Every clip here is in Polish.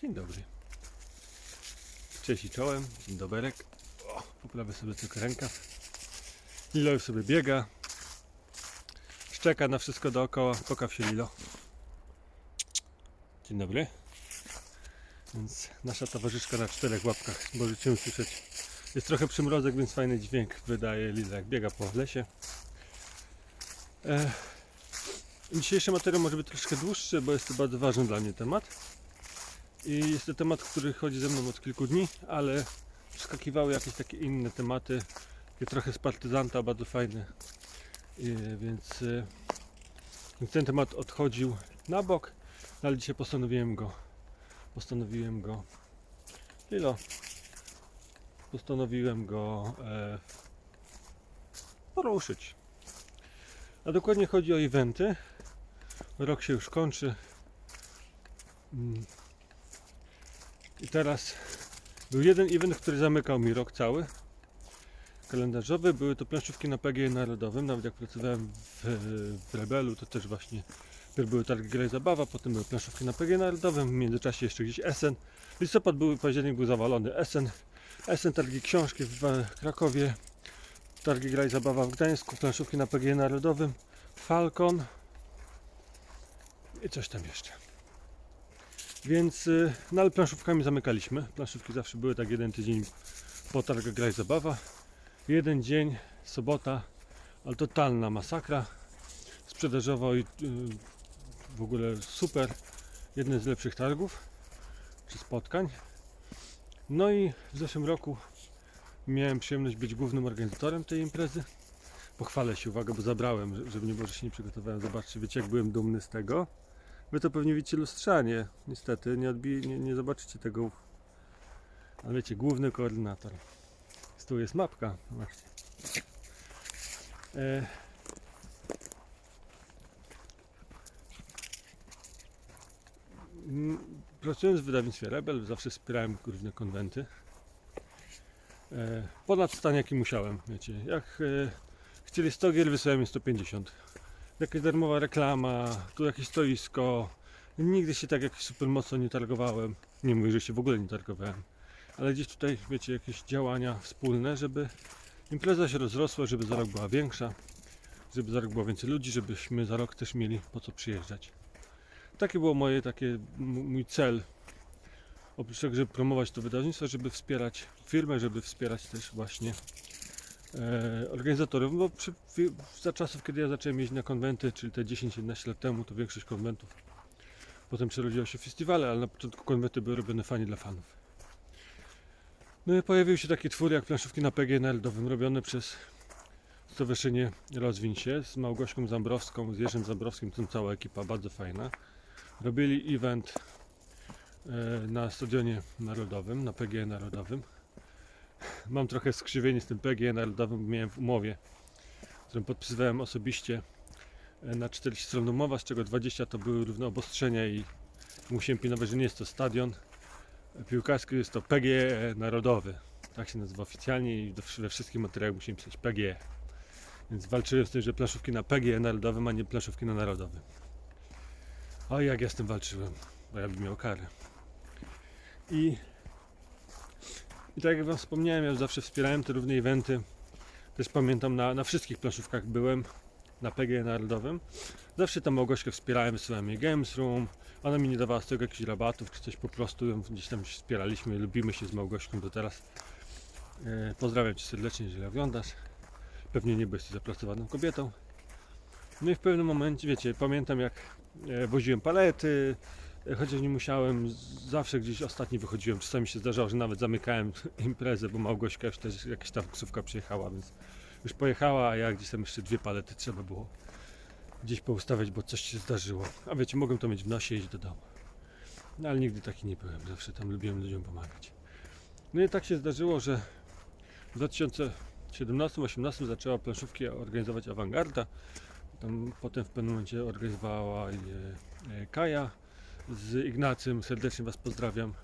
Dzień dobry. Cześć i czołem. Dzień doberek. O, poprawię sobie tylko rękaw. Lilo już sobie biega. Szczeka na wszystko dookoła. Pokaw się Lilo. Dzień dobry. Więc nasza towarzyszka na czterech łapkach. Możecie usłyszeć. Jest trochę przymrozek, więc fajny dźwięk wydaje Lila jak biega po lesie. E, Dzisiejszy materiał może być troszkę dłuższy, bo jest to bardzo ważny dla mnie temat. I jest to temat, który chodzi ze mną od kilku dni, ale wskakiwały jakieś takie inne tematy, takie trochę z partyzanta, bardzo fajne. I, więc, ten temat odchodził na bok, no ale dzisiaj postanowiłem go, postanowiłem go, Lilo, postanowiłem go e, poruszyć. A dokładnie chodzi o eventy. Rok się już kończy. I teraz był jeden event, który zamykał mi rok cały. Kalendarzowy. Były to planszówki na PGE Narodowym. Nawet jak pracowałem w, w Rebelu, to też właśnie były targi Gra i Zabawa, potem były planszówki na PGE Narodowym. W międzyczasie jeszcze gdzieś Essen. Listopad był, październik był zawalony. Essen. Essen, targi książki w Krakowie. Targi Gra i Zabawa w Gdańsku. Planszówki na PGE Narodowym. Falcon. I coś tam jeszcze. Więc, y, no ale planszówkami zamykaliśmy. Planszówki zawsze były tak jeden tydzień po targach gra i zabawa. Jeden dzień, sobota, ale totalna masakra. Sprzedażowo i y, w ogóle super. Jeden z lepszych targów czy spotkań. No i w zeszłym roku miałem przyjemność być głównym organizatorem tej imprezy. Pochwalę się, uwaga, bo zabrałem, że- żeby nie było, że się nie przygotowałem. Zobaczcie, wiecie jak byłem dumny z tego. Wy to pewnie widzicie lustrzanie. Niestety, nie, nie, nie zobaczycie tego. Ale wiecie, główny koordynator. Tu jest mapka. Zobaczcie. E... Pracując w wydawnictwie Rebel, zawsze wspierałem różne konwenty. E, ponad stan jaki musiałem, wiecie. Jak e, chcieli 100 gier, wysłałem im 150 jakaś darmowa reklama, tu jakieś stoisko. Nigdy się tak jakoś super mocno nie targowałem. Nie mówię, że się w ogóle nie targowałem. Ale gdzieś tutaj, wiecie, jakieś działania wspólne, żeby impreza się rozrosła, żeby za rok była większa, żeby za rok było więcej ludzi, żebyśmy za rok też mieli po co przyjeżdżać. Takie było moje, takie mój cel. Oprócz tego, żeby promować to wydawnictwo, żeby wspierać firmę, żeby wspierać też właśnie e, organizatorów, bo przy, za czasów, kiedy ja zacząłem jeździć na konwenty, czyli te 10-11 lat temu, to większość konwentów potem przerodziło się w festiwale, ale na początku konwenty były robione fani dla fanów. No i pojawił się taki twór jak planszówki na PG Narodowym, robione przez Stowarzyszenie Rozwiń się z Małgośką Zambrowską, z Jerzym Zambrowskim, tą cała ekipa bardzo fajna. Robili event e, na Stadionie Narodowym, na PG Narodowym mam trochę skrzywienie z tym PG narodowym, miałem w umowie, którą podpisywałem osobiście e, na 40 stron umowa, z czego 20 to były równe obostrzenia i musiałem pilnować, że nie jest to stadion piłkarski, jest to PG narodowy. Tak się nazywa oficjalnie i we wszystkich materiałach musimy pisać PG. Więc walczyłem z tym, że planszówki na PG narodowym, a nie planszówki na narodowym. O jak ja z tym walczyłem, bo ja bym miał karę. I i tak jak Wam wspomniałem, ja zawsze wspierałem te równe eventy. Też pamiętam, na, na wszystkich planszówkach byłem, na PG Narodowym. Zawsze tam Małgośkę wspierałem, wysyłałem jej Games Room. Ona mi nie dawała z tego jakichś rabatów, czy coś po prostu gdzieś tam się wspieraliśmy, lubimy się z Małgośką do teraz. E, pozdrawiam Cię serdecznie, jeżeli oglądasz. Pewnie nie byłeś zapracowaną kobietą. No i w pewnym momencie, wiecie, pamiętam jak e, woziłem palety, Chociaż nie musiałem, zawsze gdzieś ostatni wychodziłem. Czasami się zdarzało, że nawet zamykałem imprezę, bo Małgośka już też jakaś tam taksówka przyjechała, więc już pojechała, a ja gdzieś tam jeszcze dwie palety trzeba było gdzieś poustawiać, bo coś się zdarzyło. A wiecie, mogłem to mieć w nosie i iść do domu. No ale nigdy taki nie byłem, zawsze tam lubiłem ludziom pomagać. No i tak się zdarzyło, że w 2017-2018 zaczęła planszówki organizować Awangarda. Tam potem w pewnym momencie organizowała je e, Kaja z Ignacym. Serdecznie Was pozdrawiam.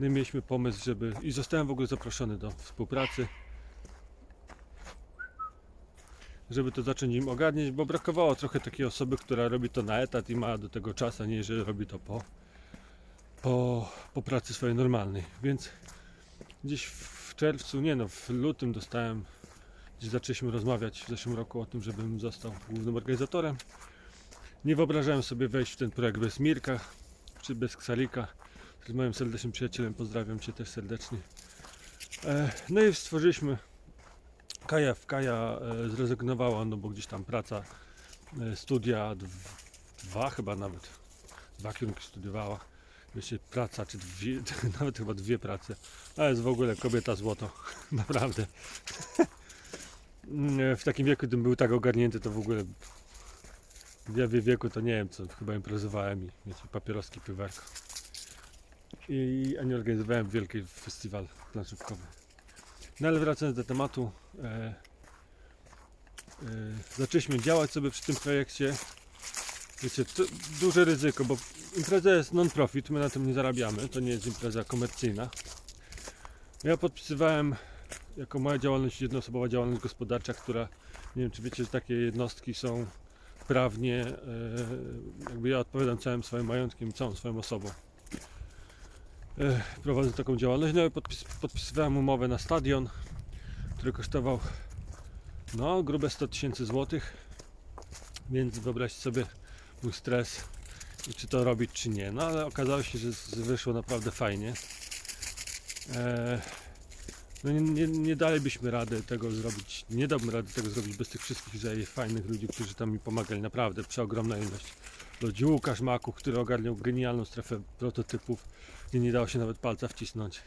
No mieliśmy pomysł, żeby. I zostałem w ogóle zaproszony do współpracy. Żeby to zacząć im ogarniać, bo brakowało trochę takiej osoby, która robi to na etat i ma do tego czas, a nie, że robi to po. po, po pracy swojej normalnej. Więc gdzieś w czerwcu, nie no, w lutym dostałem, gdzieś zaczęliśmy rozmawiać w zeszłym roku o tym, żebym został głównym organizatorem. Nie wyobrażałem sobie wejść w ten projekt bez Mirka, czy bez Ksarika, z moim serdecznym przyjacielem, pozdrawiam Cię też serdecznie. E, no i stworzyliśmy, Kaja, Kaja e, zrezygnowała, no bo gdzieś tam praca, e, studia, dw- dwa chyba nawet, dwa kierunki studiowała, jeszcze praca, czy dwie, nawet chyba dwie prace, a jest w ogóle kobieta złoto, naprawdę. W takim wieku, gdybym był tak ogarnięty, to w ogóle ja w wieku to nie wiem co, chyba imprezowałem i wiecie, papieroski, piwerko. I a nie organizowałem wielki festiwal planszówkowy. No ale wracając do tematu, e, e, zaczęliśmy działać sobie przy tym projekcie. Wiecie, to duże ryzyko, bo impreza jest non-profit, my na tym nie zarabiamy, to nie jest impreza komercyjna. Ja podpisywałem jako moja działalność, jednoosobowa działalność gospodarcza, która, nie wiem czy wiecie, że takie jednostki są prawnie, e, jakby ja odpowiadam całym swoim majątkiem, całą swoją osobą. E, Prowadzę taką działalność, no i podpis, podpisywałem umowę na stadion, który kosztował no grube 100 tysięcy złotych, więc wyobraźcie sobie mój stres i czy to robić czy nie, no ale okazało się, że wyszło naprawdę fajnie. E, no nie, nie, nie dalibyśmy rady tego zrobić, nie dałbym rady tego zrobić bez tych wszystkich fajnych ludzi, którzy tam mi pomagali, naprawdę przeogromna ilość ludzi. Łukasz Makuch, który ogarniał genialną strefę prototypów, gdzie nie dało się nawet palca wcisnąć.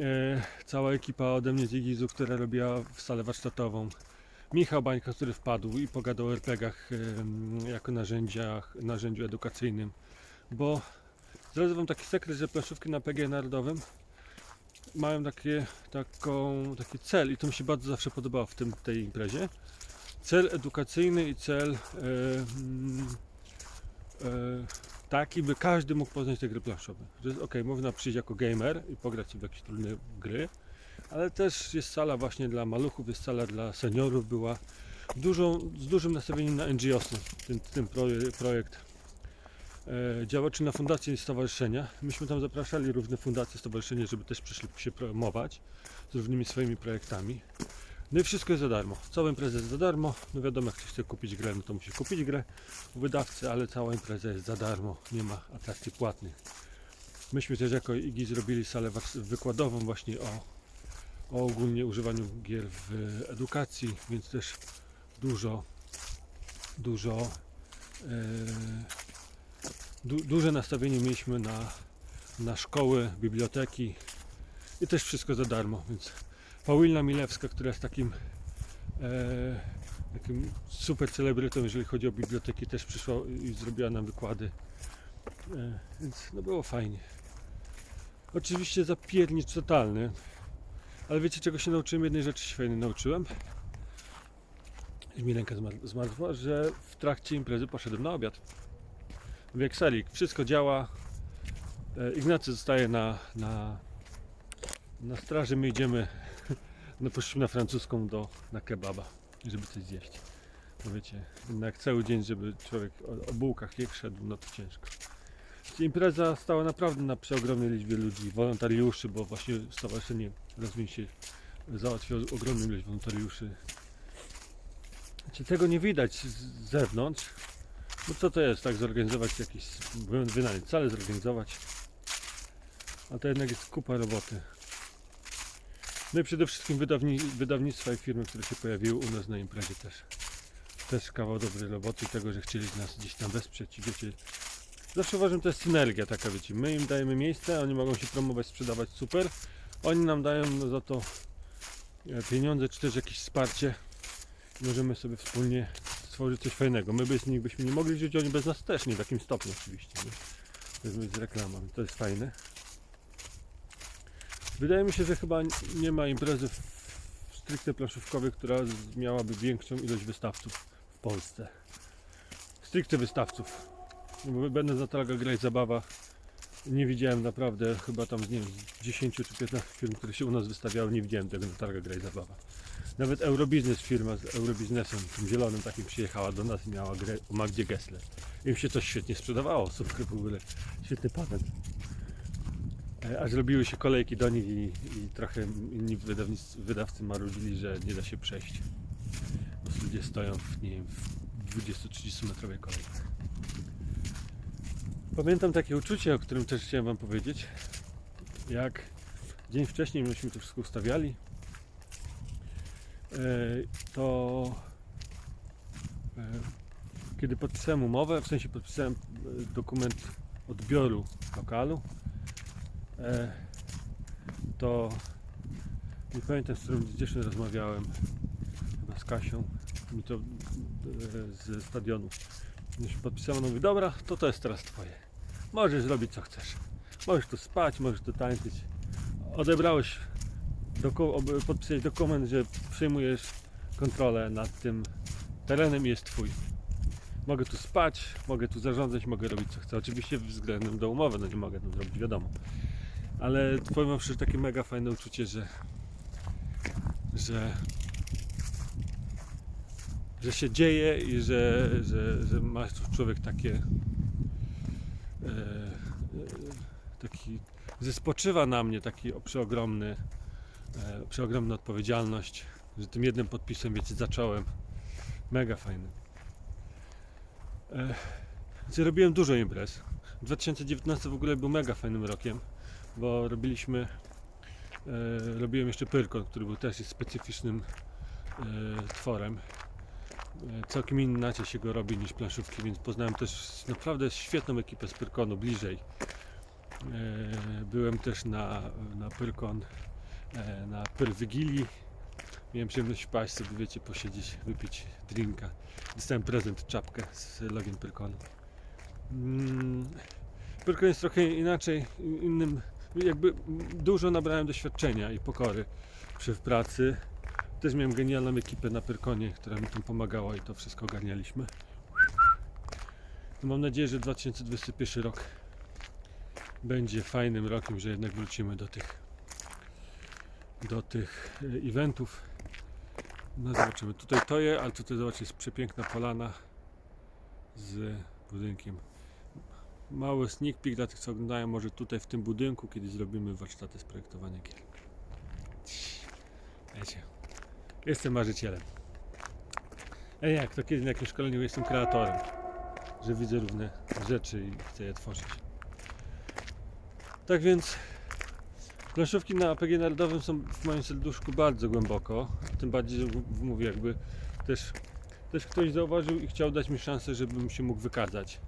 E, cała ekipa ode mnie z Igizu, która robiła salę warsztatową. Michał Bańka, który wpadł i pogadał o RPGach em, jako narzędziach, narzędziu edukacyjnym, bo zdradzę wam taki sekret, że planszówki na PG Narodowym mają takie, taką, taki cel i to mi się bardzo zawsze podobało w tym, tej imprezie. Cel edukacyjny i cel mm, e, taki, by każdy mógł poznać te gry planszowe. Że jest ok, można przyjść jako gamer i pograć w jakieś trudne gry, ale też jest sala właśnie dla maluchów, jest sala dla seniorów, była dużą, z dużym nastawieniem na NGO-sy, ten, ten proje- projekt działaczy na fundacji i stowarzyszenia. Myśmy tam zapraszali różne fundacje, stowarzyszenia, żeby też przyszli się promować z różnymi swoimi projektami. No i wszystko jest za darmo. Cała impreza jest za darmo. No wiadomo, jak ktoś chce kupić grę, no to musi kupić grę u wydawcy, ale cała impreza jest za darmo. Nie ma atrakcji płatnych. Myśmy też jako IGI zrobili salę wykładową właśnie o, o ogólnie używaniu gier w edukacji, więc też dużo, dużo e, du, duże nastawienie mieliśmy na, na szkoły, biblioteki i też wszystko za darmo, więc Paulina Milewska, która jest takim e, takim super celebrytą, jeżeli chodzi o biblioteki, też przyszła i zrobiła nam wykłady. E, więc no było fajnie. Oczywiście zapiernicz totalny, ale wiecie czego się nauczyłem? Jednej rzeczy się fajnie nauczyłem. I mi ręka zmar- zmarzła, że w trakcie imprezy poszedłem na obiad. Wekselik, wszystko działa. E, Ignacy zostaje na, na, na straży, my idziemy, no poszliśmy na francuską do, na kebaba, żeby coś zjeść. No wiecie, jednak cały dzień, żeby człowiek o, o bułkach nie wszedł, no to ciężko. Impreza stała naprawdę na przeogromnej liczbie ludzi, wolontariuszy, bo właśnie stowarzyszenie rozwój się załatwiło ogromną ilość wolontariuszy. Znaczy, tego nie widać z zewnątrz, no co to jest, tak zorganizować jakiś, wynająć salę, zorganizować. A to jednak jest kupa roboty. No i przede wszystkim wydawni, wydawnictwa i firmy, które się pojawiły u nas na imprezie też. Też kawał dobrej roboty i tego, że chcieli nas gdzieś tam wesprzeć i wiecie, zawsze uważam, to jest synergia taka, wiecie, my im dajemy miejsce, oni mogą się promować, sprzedawać, super. Oni nam dają no, za to e, pieniądze, czy też jakieś wsparcie. Możemy sobie wspólnie stworzyć coś fajnego. My bez nich byśmy nie mogli żyć, oni bez nas też nie w takim stopniu oczywiście. Nie? To jest z reklamą, to jest fajne. Wydaje mi się, że chyba nie ma imprezy stricte planszówkowej, która miałaby większą ilość wystawców w Polsce. Stricte wystawców. No bo Będąc na targach Graj Zabawa nie widziałem naprawdę chyba tam nie wiem, z 10 czy 15 firm, które się u nas wystawiały, nie widziałem tego na targach Graj Zabawa. Nawet Eurobiznes firma z Eurobiznesem, tym zielonym takim przyjechała do nas i miała grę o Magdzie Gessler. Im się coś świetnie sprzedawało, super w ogóle, świetny patent. E, A zrobiły się kolejki do nich i, i trochę inni wydawcy marudzili, że nie da się przejść. Prostu ludzie stoją w, nie wiem, w 20-30 metrowej kolejce. Pamiętam takie uczucie, o którym też chciałem Wam powiedzieć. Jak dzień wcześniej myśmy to wszystko ustawiali, e, to e, kiedy podpisałem umowę, w sensie podpisałem e, dokument odbioru lokalu, to nie pamiętam z którą dziewczyną rozmawiałem, chyba z Kasią, mi to e, z stadionu. Już podpisałem, ona mówi, dobra, to to jest teraz twoje. Możesz zrobić co chcesz. Możesz tu spać, możesz tu tańczyć. Odebrałeś, ob- podpisałeś dokument, że przyjmujesz kontrolę nad tym terenem i jest twój. Mogę tu spać, mogę tu zarządzać, mogę robić co chcę. Oczywiście względem do umowy, no nie mogę tam zrobić, wiadomo. Ale powiem wam szczerze, takie mega fajne uczucie, że że że się dzieje i że, że, że ma człowiek takie taki, że spoczywa na mnie taki przeogromny e, przeogromna odpowiedzialność, że tym jednym podpisem, wiecie, zacząłem. Mega fajny. E, Znaczy, robiłem dużo imprez. 2019 w ogóle był mega fajnym rokiem, bo robiliśmy, e, robiłem jeszcze Pyrkon, który był też specyficznym e, tworem. E, całkiem inaczej się go robi niż planszówki, więc poznałem też naprawdę świetną ekipę z Pyrkonu bliżej. E, byłem też na, na Pyrkon, e, na Pyr Wigilii. Miałem przyjemność wpaść sobie, wiecie, posiedzieć, wypić drinka. Dostałem prezent, czapkę z logiem Pyrkonu. Mm, Pyrkon jest trochę inaczej, in- innym, jakby dużo nabrałem doświadczenia i pokory przy pracy. Też miałem genialną ekipę na Pyrkonie, która mi tam pomagała i to wszystko ogarnialiśmy. No mam nadzieję, że 2021 rok będzie fajnym rokiem, że jednak wrócimy do tych do tych e, eventów. No zobaczymy. Tutaj to je, ale tutaj zobaczcie, jest przepiękna polana z budynkiem. Mały sneak peek dla tych, co oglądają, może tutaj w tym budynku, kiedy zrobimy warsztaty z projektowania gier. Wiecie, jestem marzycielem. Ej, jak to kiedy na jakimś szkoleniu jestem kreatorem, że widzę różne rzeczy i chcę je tworzyć. Tak więc planszówki na APG Narodowym są w moim serduszku bardzo głęboko. Tym bardziej, że mówię, jakby też, też ktoś zauważył i chciał dać mi szansę, żebym się mógł wykazać.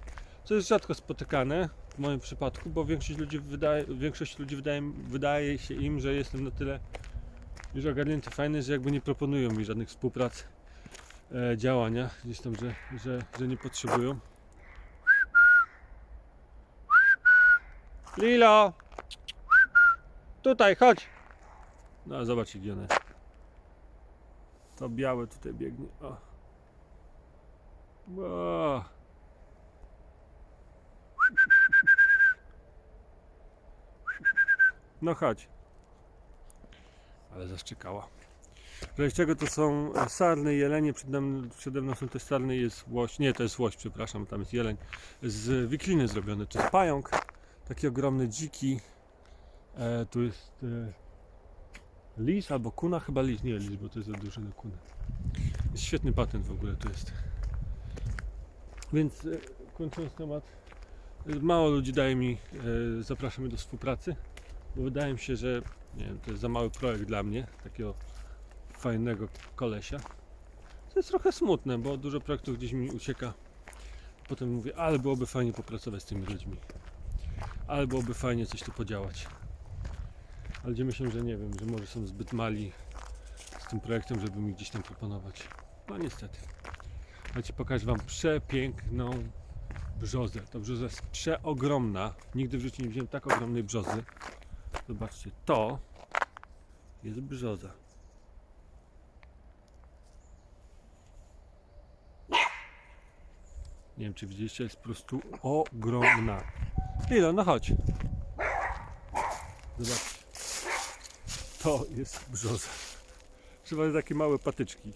Co jest rzadko spotykane w moim przypadku, bo większość ludzi wydaje, większość ludzi wydaje, wydaje się im, że jestem na tyle już ogarnięty fajny, że jakby nie proponują mi żadnych współprac, e, działania, gdzieś tam, że, że, że nie potrzebują. Lilo! Tutaj, chodź! No, zobacz gdzie jest. To białe tutaj biegnie. O. O. No chodź. Ale zaszczekała. Razie czego to są e, sarny, jelenie, przede mną, przede mną są te sarny, jest łoś, nie to jest łoś, przepraszam, tam jest jeleń, z wikliny zrobiony, to jest pająk, taki ogromny, dziki, e, tu jest e, lis albo kuna, chyba lis, nie lis, bo to jest za duży na kunę. Jest świetny patent w ogóle tu jest. Więc e, kończąc temat, e, mało ludzi daje mi, e, zaprasza mnie do współpracy, bo wydaje mi się, że nie wiem, to jest za mały projekt dla mnie, takiego fajnego kolesia. To jest trochę smutne, bo dużo projektów gdzieś mi ucieka. Potem mówię, ale byłoby fajnie popracować z tymi ludźmi. Ale byłoby fajnie coś tu podziałać. Ale gdzie myślę, że nie wiem, że może są zbyt mali z tym projektem, żeby mi gdzieś tam proponować. No niestety. A ci pokażę wam przepiękną brzozę. Ta brzoza jest przeogromna. Nigdy w życiu nie widziałem tak ogromnej brzozy. Zobaczcie, to jest brzoza. Nie wiem, czy widzieliście, jest po prostu ogromna. Lilo, no chodź. Zobaczcie. To jest brzoza. Trzeba takie małe patyczki.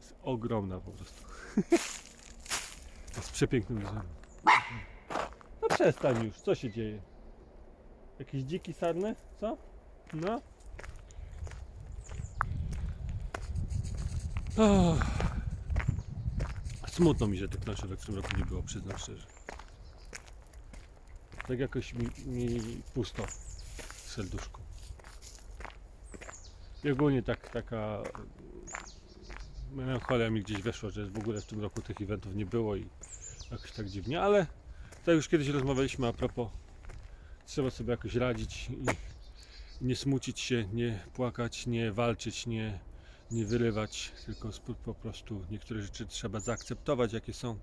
Jest ogromna po prostu. Jest przepięknym drzewem. No przestań już, co się dzieje? Jakiś dziki sarny? Co? No. Oh. Smutno mi, że tych naszych w tym roku nie było, przyznam szczerze. Tak jakoś mi, mi pusto w serduszku. I ogólnie tak, taka melancholia mi gdzieś weszła, że w ogóle w tym roku tych eventów nie było i jakoś tak dziwnie, ale tak już kiedyś rozmawialiśmy a propos trzeba sobie jakoś radzić i nie smucić się, nie płakać, nie walczyć, nie, nie wyrywać, tylko po prostu niektóre rzeczy trzeba zaakceptować jakie są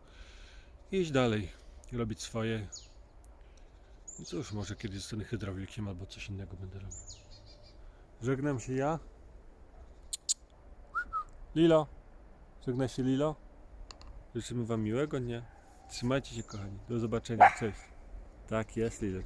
i iść dalej, robić swoje i cóż, może kiedyś zostanę hydraulikiem albo coś innego będę robił. Żegnam się ja. Lilo. Żegna się Lilo. Życzymy Wam miłego dnia. Trzymajcie się kochani. Do zobaczenia. Cześć. Tak jest Lilo.